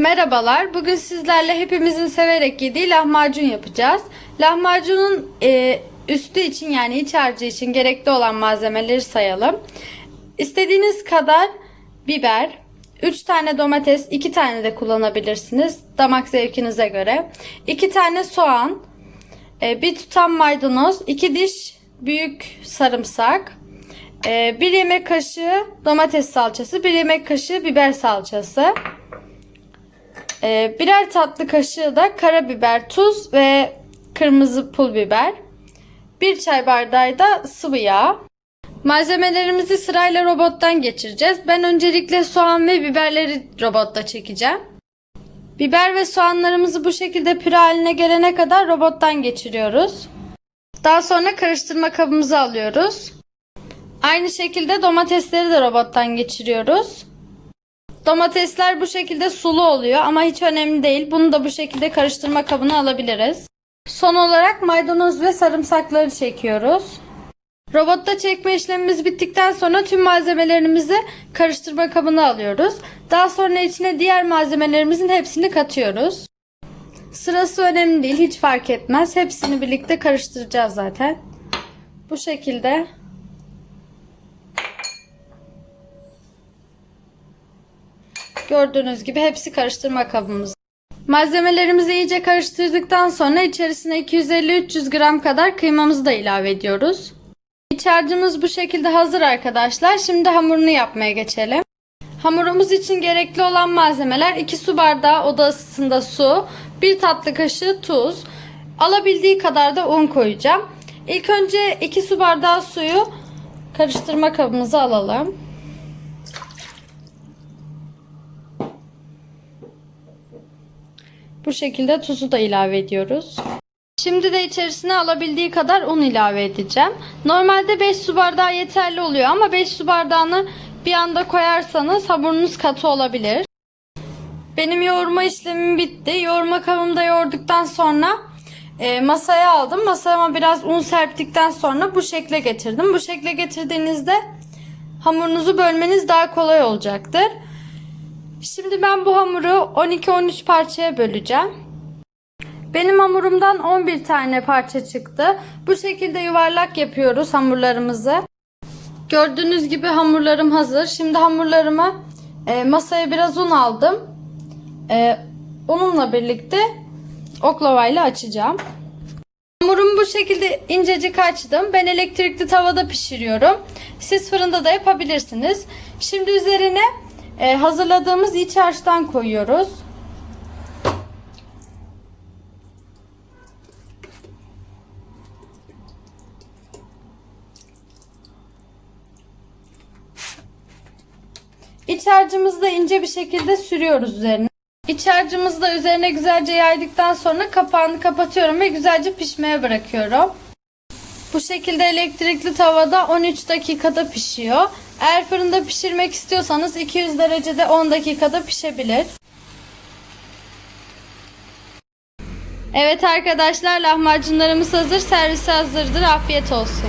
Merhabalar. Bugün sizlerle hepimizin severek yediği lahmacun yapacağız. Lahmacunun e, üstü için yani iç harcı için gerekli olan malzemeleri sayalım. İstediğiniz kadar biber, 3 tane domates, 2 tane de kullanabilirsiniz damak zevkinize göre. 2 tane soğan, e, bir tutam maydanoz, 2 diş büyük sarımsak, e, 1 yemek kaşığı domates salçası, 1 yemek kaşığı biber salçası. Ee, birer tatlı kaşığı da karabiber, tuz ve kırmızı pul biber. Bir çay bardağı da sıvı yağ. Malzemelerimizi sırayla robottan geçireceğiz. Ben öncelikle soğan ve biberleri robotta çekeceğim. Biber ve soğanlarımızı bu şekilde püre haline gelene kadar robottan geçiriyoruz. Daha sonra karıştırma kabımızı alıyoruz. Aynı şekilde domatesleri de robottan geçiriyoruz. Domatesler bu şekilde sulu oluyor ama hiç önemli değil. Bunu da bu şekilde karıştırma kabına alabiliriz. Son olarak maydanoz ve sarımsakları çekiyoruz. Robotta çekme işlemimiz bittikten sonra tüm malzemelerimizi karıştırma kabına alıyoruz. Daha sonra içine diğer malzemelerimizin hepsini katıyoruz. Sırası önemli değil, hiç fark etmez. Hepsini birlikte karıştıracağız zaten. Bu şekilde Gördüğünüz gibi hepsi karıştırma kabımız. Malzemelerimizi iyice karıştırdıktan sonra içerisine 250-300 gram kadar kıymamızı da ilave ediyoruz. İç bu şekilde hazır arkadaşlar. Şimdi hamurunu yapmaya geçelim. Hamurumuz için gerekli olan malzemeler 2 su bardağı oda ısısında su, 1 tatlı kaşığı tuz, alabildiği kadar da un koyacağım. İlk önce 2 su bardağı suyu karıştırma kabımıza alalım. Bu şekilde tuzu da ilave ediyoruz. Şimdi de içerisine alabildiği kadar un ilave edeceğim. Normalde 5 su bardağı yeterli oluyor ama 5 su bardağını bir anda koyarsanız hamurunuz katı olabilir. Benim yoğurma işlemim bitti. Yoğurma kabımda yoğurduktan sonra e, masaya aldım. Masama biraz un serptikten sonra bu şekle getirdim. Bu şekle getirdiğinizde hamurunuzu bölmeniz daha kolay olacaktır. Şimdi ben bu hamuru 12-13 parçaya böleceğim. Benim hamurumdan 11 tane parça çıktı. Bu şekilde yuvarlak yapıyoruz hamurlarımızı. Gördüğünüz gibi hamurlarım hazır. Şimdi hamurlarıma e, masaya biraz un aldım. E, unumla birlikte oklavayla açacağım. Hamurumu bu şekilde incecik açtım. Ben elektrikli tavada pişiriyorum. Siz fırında da yapabilirsiniz. Şimdi üzerine e, hazırladığımız iç harçtan koyuyoruz. İç harcımızı da ince bir şekilde sürüyoruz üzerine. İç harcımızı da üzerine güzelce yaydıktan sonra kapağını kapatıyorum ve güzelce pişmeye bırakıyorum. Bu şekilde elektrikli tavada 13 dakikada pişiyor. Eğer fırında pişirmek istiyorsanız 200 derecede 10 dakikada pişebilir. Evet arkadaşlar lahmacunlarımız hazır. Servise hazırdır. Afiyet olsun.